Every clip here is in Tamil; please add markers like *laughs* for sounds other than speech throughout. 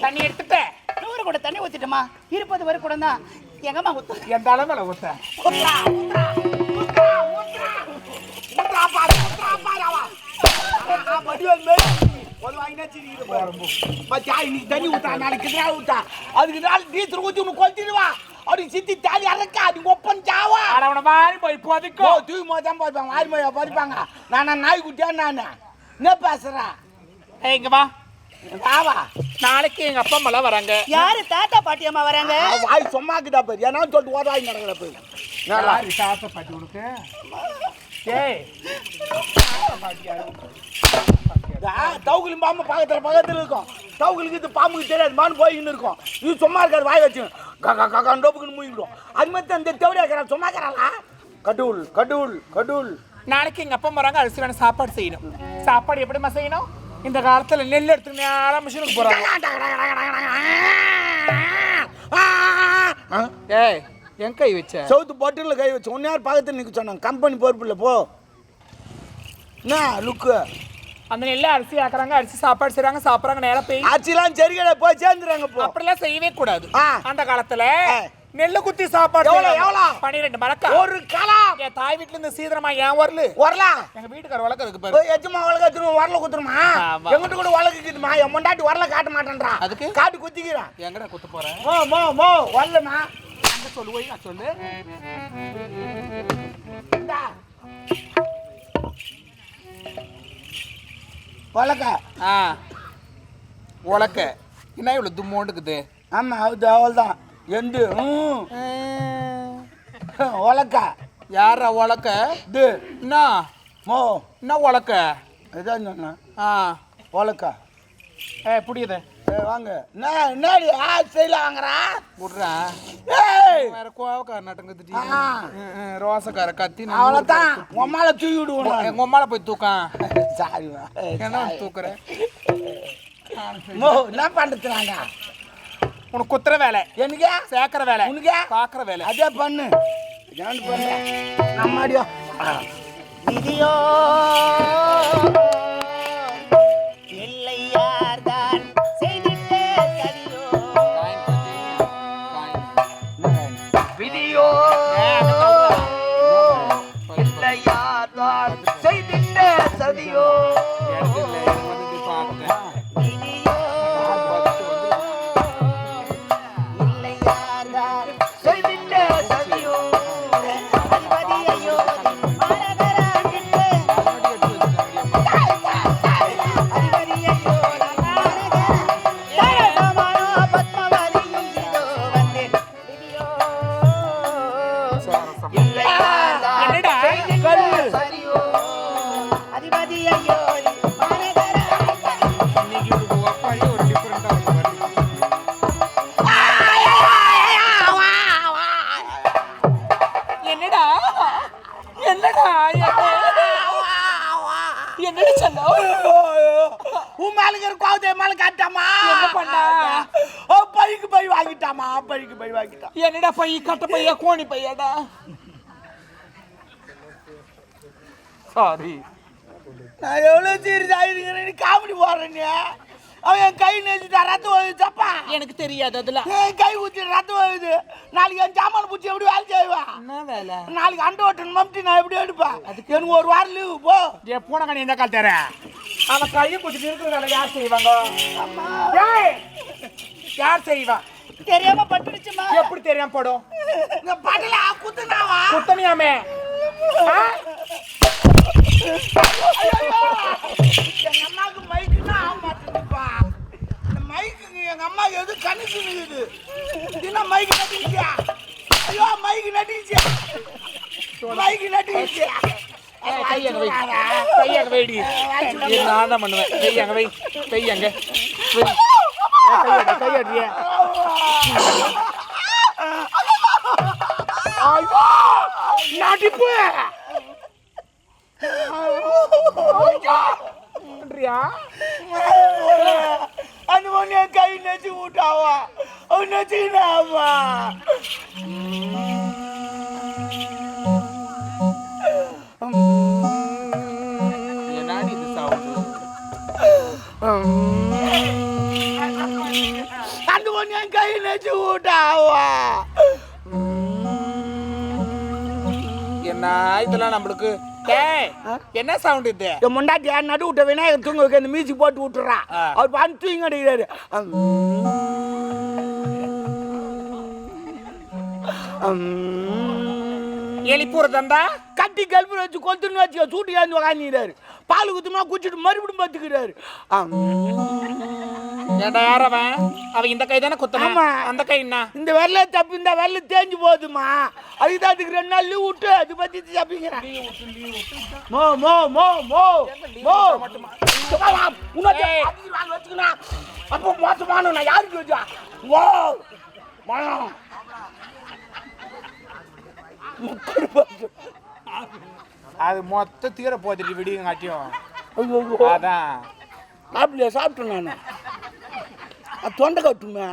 தண்ணி எடுத்துட்டேன். நூறு கூட தண்ணி ஊத்திட்டோமா? இருபது வரை கூட தான். எங்கம்மா ஊத்து? பாரு. பாத்தியா, இன்னைக்கு தண்ணி ஊத்தா, நாளைக்கு ஊத்தா. அதுக்கு நாள் டீச்சர் ஊத்தி உனக்கு கொளுத்திடுவா. அப்படி சித்தி தாலி அறக்கா, அது ஒப்பன் சாவா. ஓ, தூக்கி மோதான் போய்ப்பாங்க, வாரி மொய்யா போய்ப்பாங்க. நானா நாய்க்குட்டியா நானு? என்ன பேசுற? ஏய், இங்க வா வாவா. நாளைக்கு எங்க அப்பா அம்மா வராங்க யாரு தாத்தா பாட்டி அம்மா வராங்க வாய் சும்மாக்குதா பாரு. ஏன்னா சொல்லிட்டு ஓடாய் நடக்கிற பாரு. என்னடா? ஏய் இதா, தவுகுலும் பாம்பு பக்கத்துல பக்கத்துல இருக்கும் தவுகுலுக்கு இது பாம்புக்கு தெரியாது மான் போயின்னு இருக்கும் இது சும்மா இருக்காது வாய் வச்சு கக்கா கக்கா டோப்புக்குன்னு மூங்கிடும் அது மாதிரி அந்த தேவடியா இருக்கிறா சும்மா இருக்கிறாளா கடவுள் கடவுள் கடவுள். நாளைக்கு எங்க அப்பா வராங்க அரிசி வேணும் சாப்பாடு செய்யணும். சாப்பாடு எப்படிம்மா செய்யணும்? இந்த காலத்துல நெல் எடுத்து நேரம் மிஷினுக்கு போறாங்க. ஆ? ஏய் என் கை வச்ச? சவுத்து பொட்டில் கை வச்சு. ஒன்னு யார் பக்கத்தில் நிற்க சொன்னாங்க? கம்பெனி பொறுப்பு இல்லை போ. என்ன லுக்கு அந்த நெல்ல அரிசி ஆக்குறாங்க அரிசி சாப்பாடு செய்றாங்க சாப்பிடுறாங்க நேரம் போய் ஆச்சிலாம் செருகடை போய் சேர்ந்துறாங்க போ. அப்படிலாம் செய்யவே கூடாது. அந்த காலத்துல. நெல்லு குத்தி சாப்பாடு எவ்வளவு. எவ்வளவு? பன்னிரெண்டு மரக்கா. ஒரு கலாம் என் தாய் வீட்டுல இருந்து சீதனமா ஏன் வரல? வரலாம். எங்க வீட்டுக்கார வழக்கம் இருக்கு பாரு. எச்சுமா வளர்க்க வச்சுருவோம் வரல குத்துருமா. எங்கிட்ட கூட வளர்க்குதுமா என் முண்டாட்டி வரல காட்ட மாட்டேன்றா. அதுக்கு? காட்டு குத்திக்கிறான் எங்கடா குத்து போறேன் மோ மோ மோ வரலமா அங்க சொல்லு போய் நான் சொல்லு வளர்க்க ஆ. உலக்க. என்ன இவ்வளவு தும்மோண்டுக்குது ஆமா அது அவள் தான் எந்து வளர்க்க யாரா உலக்க? இது என்ன? மோ. என்ன உலக்க? இதான் சொன்னேன். ஆ. வளர்க்க ஏ ஏ வாங்க. என்ன என்னடி ஆ ஸ்டைல வாங்குறா? விட்றா ஏய்! வேற கோவக்கார நட்டுங்குது ஆ. ரோசக்கார கத்தி அவ்வளோதான் உம்மால தூக்கி. விடுவோம் நான். எங்க உம்மால போய் தூக்கான் சாரிம்மா என்ன தூக்குற? மோ என்ன பண்ணுறாங்க உனக்கு குத்துற வேலை. எனக்கு சேர்க்கிற வேலை. உனக்கு? பாக்குற வேலை. அதே பண்ணு. பண்ணு. நம்மடியோ விதியோ பைக்கு பை வாங்கிட்டான். என்னடா பை கட்ட பையா கோணி பையாடா? சாரி நான் எவ்வளவு சீரியஸ் ஆயிருக்கிறேன் நீ காமெடி போடுறேன் அவன் என் கை நெஞ்சிட்டா ரத்தம் வருதுப்பா எனக்கு தெரியாது அதெல்லாம். என் கை ஊற்றி ரத்தம் வருது நாளைக்கு என் சாமான பூச்சி எப்படி வேலை செய்வேன் என்ன வேலை? நாளைக்கு அண்டை ஓட்டன் மம்டி நான் எப்படி எடுப்பேன்? எனக்கு ஒரு வாரம் லீவு போ. ஏ பூனகணி என்ன கால் தர? அவன் கையை குத்திட்டு இருக்கிற வேலை யார் செய்வாங்க? யார் செய்வா? தெரியாம பட்டுடுச்சுமா? எப்படி தெரியாம போடும்? இந்த பாட்டில குத்துனாவா? குத்தனியாமே? எங்க அம்மாவுக்கு மைக்குன்னா ஆக மாட்டேங்குதுப்பா. இந்த மைக்குக்கு எங்க அம்மா எது கணிச்சு நிக்குது தினம் மைக்கு கட்டிக்கிட்டியா ஐயோ மைக் மைக்கு நட்டிச்சு மைக்கு நட்டிச்சு ஏய், கை அங்க வை. கை அங்க வைடி. நான் தான் பண்ணுவேன். கை அங்க வை. கை அங்க. வை. நடிப்பு. அந்த பொண்ணு கை நெச்சு விட்டாவா? அவன் விட்டாவா என்ன இதெல்லாம் நம்மளுக்கு என்ன சவுண்ட் இது என் முண்டாட்டி நடு விட்ட விநாயகர் தூங்க வைக்க அந்த மியூசிக் போட்டு விட்டுறா. அவர் பாட்டு தூங்க அடிக்கிறாரு எலிப்பூர் தந்தா கட்டி கல்புரம் வச்சு கொத்துன்னு வச்சு சூட்டு ஏந்து உக்காந்துக்கிறாரு பால் குத்துமா குச்சிட்டு மறுபடியும் பார்த்துக்கிறாரு யார் அவன் அவன் இந்த கை தானே ஆமா. அந்த கை என்ன? இந்த வெள்ளை தப்பு இந்த வெள்ளை தேஞ்சு போகுதுமா அதுக்கு தான் அதுக்கு ரெண்டு நாள் லீவ் விட்டு அது பத்தி தப்பிக்கிறேன் மோ மோ மோ மோ மோ. அப்போ மோசமான நான் யாருக்கு வச்சா? ஓ மனம். அது மொத்த தீர போதுடி விடியும் காட்டியும் ஐயோ. அதான். அப்படியே சாப்பிட்டேன் நான். தொண்டை கட்டுமே.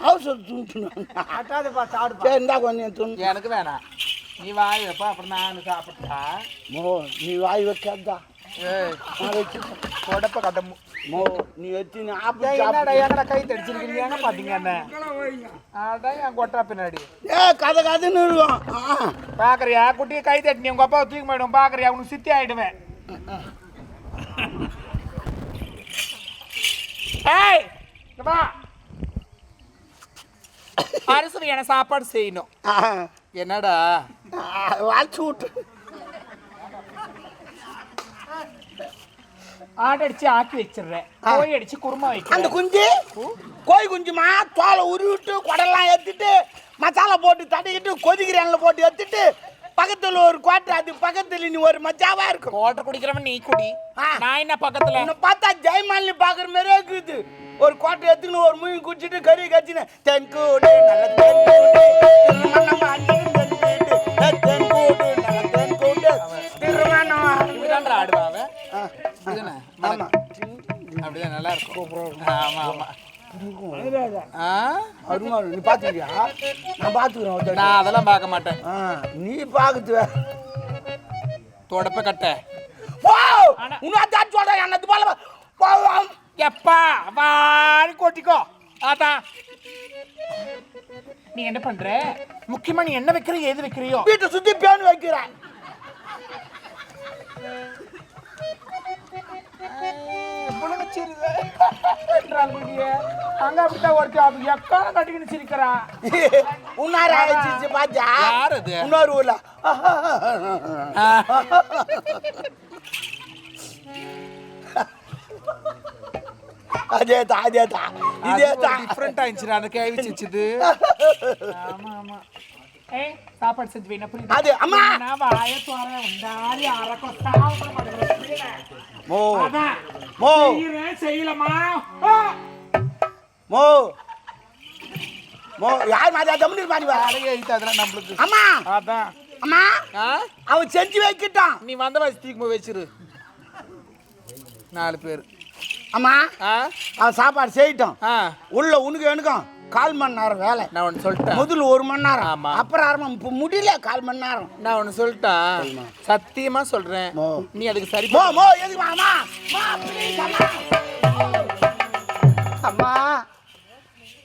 அவசரம் சாப்பிடுப்பா சரி இந்தா கொஞ்சம் துணி. எனக்கு வேணாம். நீ வாய் வைப்பா அப்புறம் நான் சாப்பிட்டா மோ நீ வாய் வைக்காதா கொடப்ப கட்ட மோ நீ ஆப்பிள் என்னடா. எங்கடா கை தடிச்சிருக்கீங்க பாத்தீங்க என்ன? அதான் என் கொட்டா பின்னாடி. ஏ கதை கதைன்னு ஆ. பாக்குறியா? குட்டியை கை தட்டி உங்க அப்பா தூக்கி போயிடும். பாக்குறியா? உனக்கு சித்தி ஆயிடுவேன். ஏய் வா அரசு எனக்கு சாப்பாடு செய்யணும். என்னடா? வாழ்த்து விட்டு. ஆடு அடிச்சு ஆக்கி வச்சிடுறேன். கோழி அடிச்சு குருமா அந்த வைக்கிறேன் குஞ்சு கோழி குஞ்சுமா? தோலை உருவிட்டு குடல்லாம் ஏற்றிட்டு மசாலா போட்டு தடவிட்டு கொதிக்கிறேன்ல போட்டு ஏற்றிட்டு பக்கத்தில் ஒரு கோட்டை அது பக்கத்தில் நீ ஒரு மச்சாவா இருக்கும். கோட்டை குடிக்கிறவன் நீ குடி. நான் என்ன பக்கத்துல? உன்னை பார்த்தா ஜெயமாலினி பார்க்குற மாதிரியே இருக்குது. ஒரு கோட்டை எடுத்துன்னு ஒரு மூவி குடிச்சிட்டு கறி கச்சின்னு தென்கூடு நல்ல தென்கூடு தென்கூடு நல்ல தென்கூடு திருமணம் இப்படிதானே? ஆமா. அப்படிதான் நல்லா இருக்கும். ஆமா ஆமா. ஆ? அருமா நீ பார்த்துக்கியா நான் பார்த்துக்கிறேன் அதெல்லாம் பார்க்க மாட்டேன். நீ பார்க்குது வேற. தொடப்ப கட்ட போ இன்னொரு சொல்றேன். என்னது போல போ, போ. எப்பா வாரி கொட்டிக்கோ. அதான் நீ என்ன பண்ற? முக்கியமா நீ என்ன வைக்கிற எது வைக்கிறியோ? வீட்டை சுத்தி பேன் வைக்கிறேன். *laughs* அங்க அப்படித்தான் ஒருத்தி அது எக்கால கட்டிக்கின்னு சிரிக்கிறா உன்னார ஆயிடுச்சு பாத்தியா? யார் அது? இன்னொரு ஊர்ல. அதேதான் அதேதான். இதேதான். டிஃப்ரெண்ட் ஆயிடுச்சு அந்த கேள்வி சிரிச்சுது. ஆமா ஆமா. ஏய் சாப்பாடு செஞ்சு வைனா புரியுது? அது, அம்மா! நான் வாய தோற உண்டாரி அரக்கோ மாட்டேங்கிறேன் மோ. அதான். மோ. செய்யறேன் செய்யலமா! மோ. மோ. யார் மாதிரி? தமிழ் மாதிரி வா அழகே ஐத்து அதெல்லாம் நம்மளுக்கு. அம்மா. அதான். அம்மா. ஆ? அவன் செஞ்சு வைக்கிட்டான். நீ வந்த வயசு தூக்கி போய் வச்சிரு. நாலு பேர். அம்மா. ஆ? அவன் சாப்பாடு செய்யிட்டான். ஆ. உள்ள உனக்கு எனக்கும் கால் மணி நேரம் வேலை. நான் ஒன்று சொல்லிட்டேன். முதல்ல ஒரு மணி நேரம். ஆமா. அப்புறம் மணி இப்போ முடியல கால் மணி நேரம். நான் ஒன்று சொல்லிட்டேன். சத்தியமா சொல்றேன். மோ. நீ அதுக்கு சரி மோ மோ எதுக்கு அம்மா. அம்மா.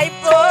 I. bro.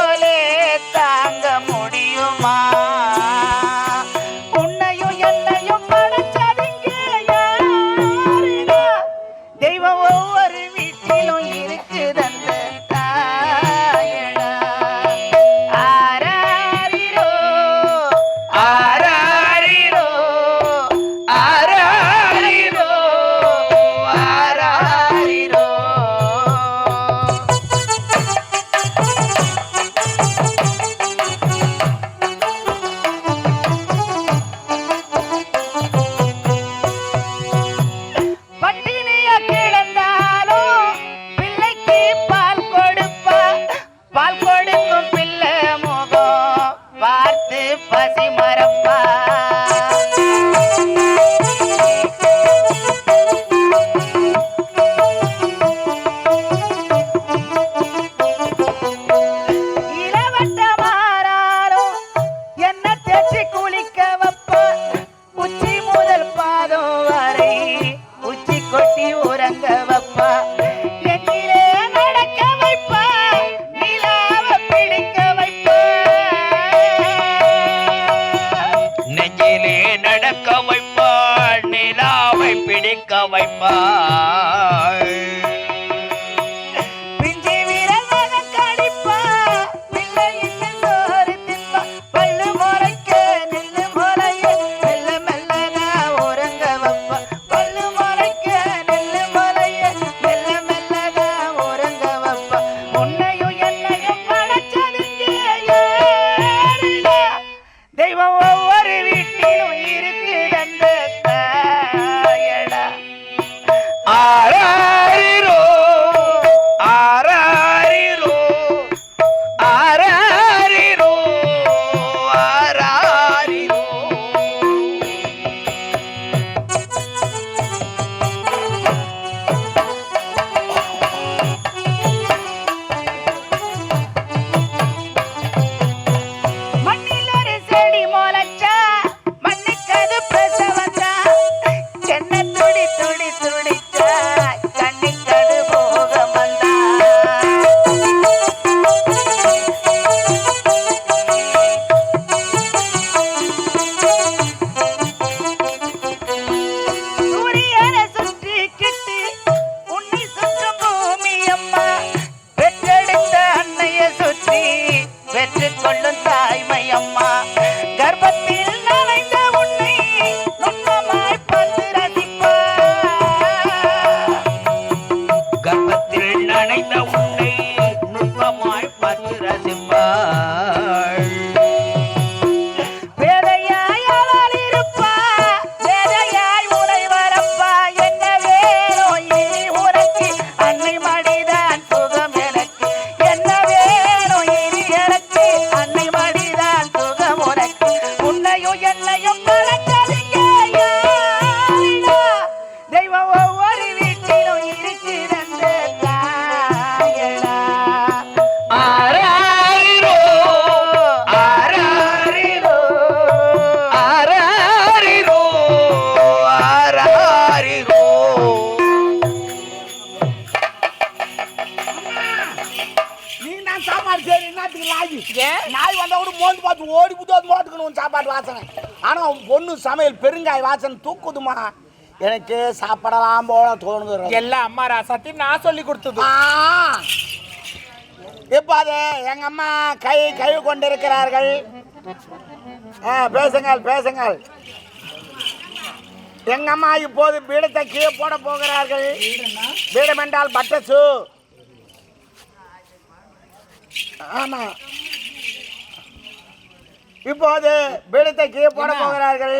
வாசனை. ஆனால் பொண்ணு சமையல் பெருங்காய் வாசனை தூக்குதுமா? எனக்கு சாப்பிடலாம் போல தோணுது. எல்லாம் அம்மா ராசத்தையும் நான் சொல்லி கொடுத்தது. இப்போ அது? எங்க அம்மா கை கை கொண்டிருக்கிறார்கள். பேசுங்கள் பேசுங்கள். எங்க அம்மா இப்போது பீடத்தை கீழே போட போகிறார்கள். பீடம் என்றால் பட்டசு. ஆமாம் இப்போது பீடத்தை கீழே போட போகிறார்கள்.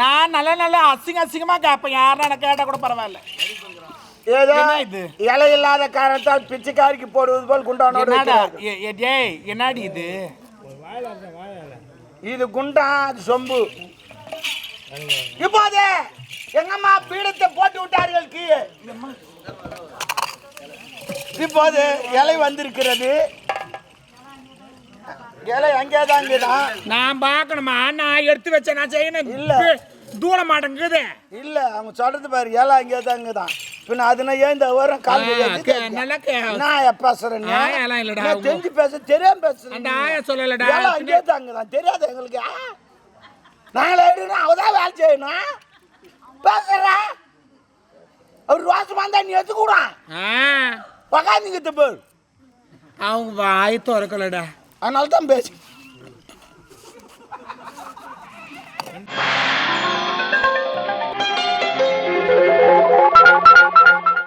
நான் நல்ல நல்ல அசிங்க அசிங்கமாக கேட்பேன். யாரும் எனக்கு கேட்டால் கூட பரவாயில்ல. ஏதோ இது? இலை இல்லாத காரணத்தால் பிச்சைக்காரிக்கு போடுவது போல் குண்டானோட ஏய் என்னடி இது? இது குண்டா அது சொம்பு. இப்போது எங்கம்மா பீடத்தை போட்டு விட்டார்கள் கீழே. இப்போது இலை வந்திருக்கிறது. இலை அங்கே தான் நான் பார்க்கணுமா? நான் எடுத்து வச்சேன் நான் செய்யணும். இல்ல. தூர மாட்டேங்குது. இல்ல அவங்க சொல்றது பாரு இலை அங்கே தான் இங்கதான் பின்ன அதுனா ஏன் இந்த வரும் கால் நல்லா நான் பேசுறேன்? ஆயெல்லாம் இல்லடா, நான் தெரிஞ்சு பேச தெரியாம பேசுறேன். அந்த ஆயா சொல்லலடா இலை அங்கே தான் அங்கதான் தெரியாது எங்களுக்கு? நாங்களே எடுக்கணும் அவதான் வேலை செய்யணும். பேசுறேன் அவர் வாசமா இருந்தா நீ எடுத்துக்கூடான் உக்காந்துக்கிட்டு போய். அவங்க வாய் திறக்கலடா. அதனால தான் பேச்சு